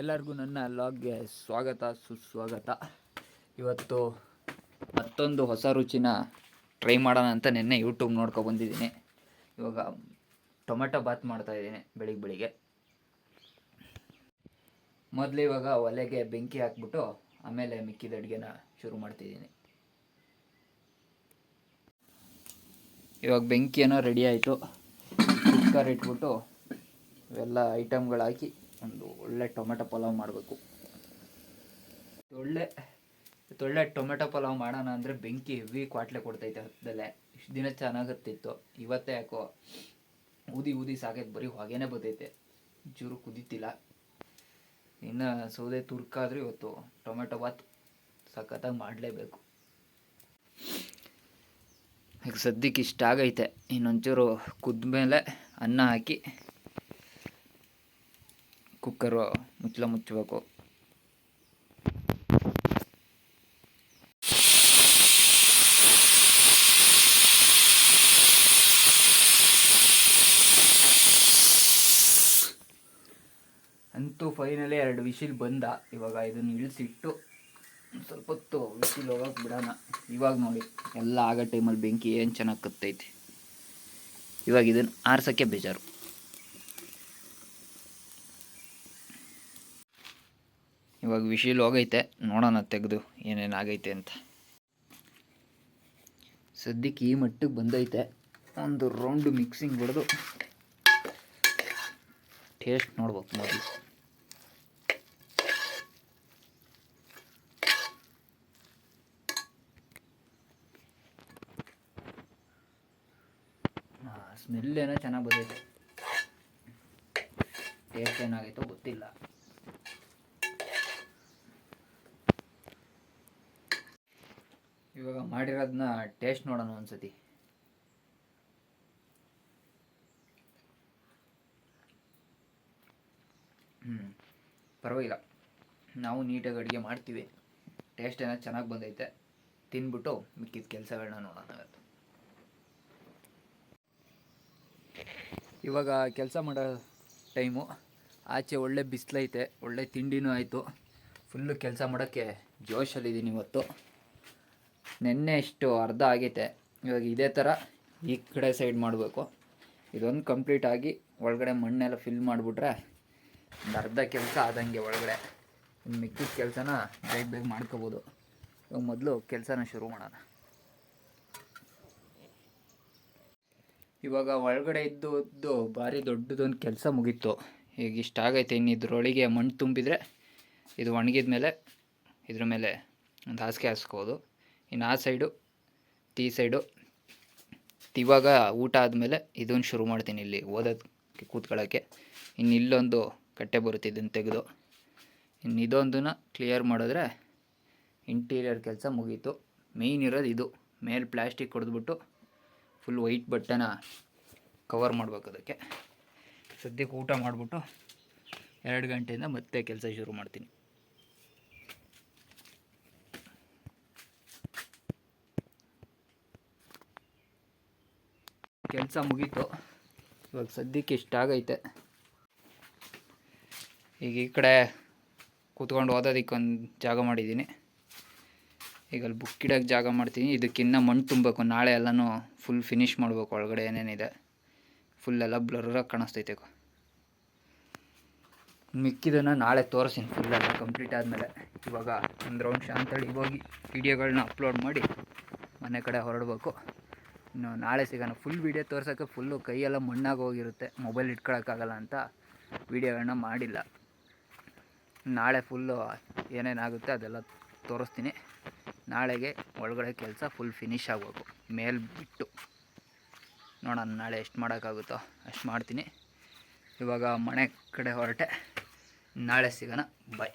ಎಲ್ಲರಿಗೂ ನನ್ನ ಲಾಗ್ಗೆ ಸ್ವಾಗತ, ಸುಸ್ವಾಗತ. ಇವತ್ತು ಮತ್ತೊಂದು ಹೊಸ ರುಚಿನ ಟ್ರೈ ಮಾಡೋಣ ಅಂತ ನಿನ್ನೆ ಯೂಟ್ಯೂಬ್ ನೋಡ್ಕೊ ಬಂದಿದ್ದೀನಿ. ಇವಾಗ ಟೊಮೆಟೊ ಬಾತ್ ಮಾಡ್ತಾ ಇದ್ದೀನಿ ಬೆಳಿಗ್ಗೆ ಬೆಳಿಗ್ಗೆ. ಮೊದಲು ಇವಾಗ ಒಲೆಗೆ ಬೆಂಕಿ ಹಾಕ್ಬಿಟ್ಟು ಆಮೇಲೆ ಮಿಕ್ಕಿದ ಅಡುಗೆನ ಶುರು ಮಾಡ್ತಿದ್ದೀನಿ. ಇವಾಗ ಬೆಂಕಿ ಏನೋ ರೆಡಿ ಆಯಿತು. ಕುಕ್ಕರ್ ಇಟ್ಬಿಟ್ಟು ಇವೆಲ್ಲ ಐಟಮ್ಗಳು ಹಾಕಿ ಒಂದು ಒಳ್ಳೆ ಟೊಮೆಟೊ ಪಲಾವ್ ಮಾಡಬೇಕು. ಒಳ್ಳೆ ಒಳ್ಳೆ ಟೊಮೆಟೊ ಪಲಾವ್ ಮಾಡೋಣ ಅಂದರೆ ಬೆಂಕಿ ಹೆವಿ ಕ್ವಾಟ್ಲೆ ಕೊಡ್ತೈತೆ ಹತ್ತದಲ್ಲೇ ಇಷ್ಟು ದಿನ ಚೆನ್ನಾಗತ್ತಿತ್ತು. ಇವತ್ತೇ ಯಾಕೋ ಊದಿ ಊದಿ ಸಾಕೈತೆ, ಬರೀ ಹೊಗೆನೇ ಬರ್ತೈತೆ. ಚೂರು ಕುದೀತಿಲ್ಲ. ಇನ್ನು ಸೌದೆ ತುರ್ಕಾದ್ರೆ ಇವತ್ತು ಟೊಮೆಟೊ ಬಾತ್ ಸಖತ್ತಾಗಿ ಮಾಡಲೇಬೇಕು. ಈಗ ಸದ್ಯಕ್ಕೆ ಇಷ್ಟ ಆಗೈತೆ. ಇನ್ನೊಂಚೂರು ಕುದ್ಮೇಲೆ ಅನ್ನ ಹಾಕಿ ಕುಕ್ಕರು ಮುಚ್ಚಲ ಮುಚ್ಚಬೇಕು. ಅಂತೂ ಫೈನಲಿ ಎರಡು ವಿಶಿಲ್ ಬಂದ. ಇವಾಗ ಇದನ್ನು ಇಳಿಸಿಟ್ಟು ಸ್ವಲ್ಪ ಹೊತ್ತು ವಿಶಿಲ್ ಹೋಗಕ್ಕೆ ಬಿಡೋಣ. ಇವಾಗ ನೋಡಿ, ಎಲ್ಲ ಆಗೋ ಟೈಮಲ್ಲಿ ಬೆಂಕಿ ಏನು ಚೆನ್ನಾಗಿ ಕತ್ತೈತಿ. ಇವಾಗ ಇದನ್ನು ಆರಿಸೋಕ್ಕೆ ಬೇಜಾರು. ಇವಾಗ ವಿಶಿಲ್ ಹೋಗೈತೆ ನೋಡೋಣ ತೆಗೆದು ಏನೇನು ಆಗೈತೆ ಅಂತ. ಸದ್ಯಕ್ಕೆ ಈ ಮಟ್ಟಿಗೆ ಬಂದೈತೆ, ಒಂದು ರೌಂಡು ಮಿಕ್ಸಿಂಗ್ ಹೊಡೆದು ಟೇಸ್ಟ್ ನೋಡ್ಬೇಕು ಮೊದಲು. ಸ್ಮೆಲ್ ಏನೋ ಚೆನ್ನಾಗಿ ಬಂದೈತೆ. ಟೇಸ್ಟ್ ಏನಾಗೈತೋ ಗೊತ್ತಿಲ್ಲ. ಇವಾಗ ಮಾಡಿರೋದನ್ನ ಟೇಸ್ಟ್ ನೋಡೋಣ ಒಂದ್ಸತಿ. ಹ್ಞೂ ಪರವಾಗಿಲ್ಲ. ನಾವು ನೀಟಾಗಿ ಅಡುಗೆ ಮಾಡ್ತೀವಿ. ಟೇಸ್ಟ್ ಏನೋ ಚೆನ್ನಾಗಿ ಬಂದೈತೆ. ತಿನ್ಬಿಟ್ಟು ಮಿಕ್ಕಿದ ಕೆಲಸಗಳನ್ನ ನೋಡೋಣ ಇವತ್ತು. ಇವಾಗ ಕೆಲಸ ಮಾಡೋ ಟೈಮು ಆಚೆ ಒಳ್ಳೆ ಬಿಸಿಲೈತೆ, ಒಳ್ಳೆ ತಿಂಡಿನೂ ಆಯಿತು. ಫುಲ್ಲು ಕೆಲಸ ಮಾಡೋಕ್ಕೆ ಜೋಶಲ್ಲಿದ್ದೀನಿ ಇವತ್ತು. ನೆನ್ನೆ ಇಷ್ಟು ಅರ್ಧ ಆಗೈತೆ. ಇವಾಗ ಇದೇ ಥರ ಈ ಕಡೆ ಸೈಡ್ ಮಾಡಬೇಕು. ಇದೊಂದು ಕಂಪ್ಲೀಟ್ ಆಗಿ ಒಳಗಡೆ ಮಣ್ಣೆಲ್ಲ ಫಿಲ್ ಮಾಡಿಬಿಟ್ರೆ ಒಂದು ಅರ್ಧ ಕೆಲಸ ಆದಂಗೆ ಒಳಗಡೆ. ಮಿಕ್ಕಿದ ಕೆಲಸನ ಬೇಗ ಬೇಗ ಮಾಡ್ಕೋಬೋದು. ಇವಾಗ ಮೊದಲು ಕೆಲಸನ ಶುರು ಮಾಡೋಣ. ಇವಾಗ ಒಳಗಡೆ ಇದ್ದು ಭಾರಿ ದೊಡ್ಡದೊಂದು ಕೆಲಸ ಮುಗೀತು. ಈಗ ಇಷ್ಟ ಆಗೈತೆ ಇನ್ನು ಇದ್ರೊಳಗೆ ಮಣ್ಣು ತುಂಬಿದರೆ ಇದು ಒಣಗಿದ ಮೇಲೆ ಇದ್ರ ಮೇಲೆ ಒಂದು ಹಾಸಿಗೆ ಹಾಸ್ಕೋಬೋದು. ಇನ್ನು ಆ ಸೈಡು, ಟೀ ಸೈಡು. ಇವಾಗ ಊಟ ಆದಮೇಲೆ ಇದನ್ನು ಶುರು ಮಾಡ್ತೀನಿ ಇಲ್ಲಿ ಓದೋದಕ್ಕೆ ಕೂತ್ಕೊಳ್ಳೋಕ್ಕೆ ಇನ್ನು ಇಲ್ಲೊಂದು ಕಟ್ಟೆ ಬರುತ್ತೆ ಇದನ್ನು ತೆಗೆದು. ಇನ್ನು ಇದೊಂದನ್ನು ಕ್ಲಿಯರ್ ಮಾಡಿದ್ರೆ ಇಂಟೀರಿಯರ್ ಕೆಲಸ ಮುಗೀತು. ಮೇಯ್ನ್ ಇರೋದು ಇದು. ಮೇಲೆ ಪ್ಲ್ಯಾಸ್ಟಿಕ್ ಹೊಡೆದ್ಬಿಟ್ಟು ಫುಲ್ ವೈಟ್ ಬಟ್ಟೆನ ಕವರ್ ಮಾಡ್ಬೇಕು ಅದಕ್ಕೆ. ಸದ್ಯಕ್ಕೆ ಊಟ ಮಾಡಿಬಿಟ್ಟು ಎರಡು ಗಂಟೆಯಿಂದ ಮತ್ತೆ ಕೆಲಸ ಶುರು ಮಾಡ್ತೀನಿ. ಕೆಲಸ ಮುಗೀತು. ಇವಾಗ ಸದ್ಯಕ್ಕೆ ಇಷ್ಟಾಗೈತೆ ಈಗ ಈ ಕಡೆ ಕೂತ್ಕೊಂಡು ಓದೋದಕ್ಕೆ ಒಂದು ಜಾಗ ಮಾಡಿದ್ದೀನಿ. ಈಗ ಅಲ್ಲಿ ಬುಕ್ ಇಡೋಕ್ಕೆ ಜಾಗ ಮಾಡ್ತೀನಿ. ಇದಕ್ಕಿನ್ನ ಮಣ್ಣು ತುಂಬಬೇಕು. ನಾಳೆ ಎಲ್ಲನೂ ಫುಲ್ ಫಿನಿಷ್ ಮಾಡಬೇಕು. ಒಳಗಡೆ ಏನೇನಿದೆ. ಫುಲ್ ಎಲ್ಲ ಬ್ಲರ್ರಾಗಿ ಕಾಣಿಸ್ತೈತೆ. ಮಿಕ್ಕಿದನ್ನು ನಾಳೆ ತೋರಿಸ್ತೀನಿ ಫುಲ್ಲೆಲ್ಲ ಕಂಪ್ಲೀಟ್ ಆದಮೇಲೆ. ಇವಾಗ ಒಂದು ರೌಂಡ್ ಶಾಂತಳಿ ಹೋಗಿ ವೀಡಿಯೋಗಳನ್ನ ಅಪ್ಲೋಡ್ ಮಾಡಿ ಮನೆ ಕಡೆ ಹೊರಡಬೇಕು. ಇನ್ನು ನಾಳೆ ಸಿಗೋಣ. ಫುಲ್ ವೀಡಿಯೋ ತೋರ್ಸೋಕ್ಕೆ ಫುಲ್ಲು ಕೈಯೆಲ್ಲ ಮಣ್ಣಾಗಿ ಹೋಗಿರುತ್ತೆ. ಮೊಬೈಲ್ ಇಟ್ಕೊಳಕ್ಕಾಗಲ್ಲ ಅಂತ ವೀಡಿಯೋಗಳನ್ನ ಮಾಡಿಲ್ಲ. ನಾಳೆ ಫುಲ್ಲು ಏನೇನಾಗುತ್ತೆ ಅದೆಲ್ಲ ತೋರಿಸ್ತೀನಿ. ನಾಳೆಗೆ ಒಳಗಡೆ ಕೆಲಸ ಫುಲ್ ಫಿನಿಶ್ ಆಗಬೇಕು. ಮೇಲ್ ಬಿಟ್ಟು. ನೋಡೋಣ ನಾಳೆ ಎಷ್ಟು ಮಾಡೋಕ್ಕಾಗುತ್ತೋ ಅಷ್ಟು ಮಾಡ್ತೀನಿ. ಇವಾಗ ಮನೆ ಕಡೆ ಹೊರಟೆ. ನಾಳೆ ಸಿಗೋಣ. ಬಾಯ್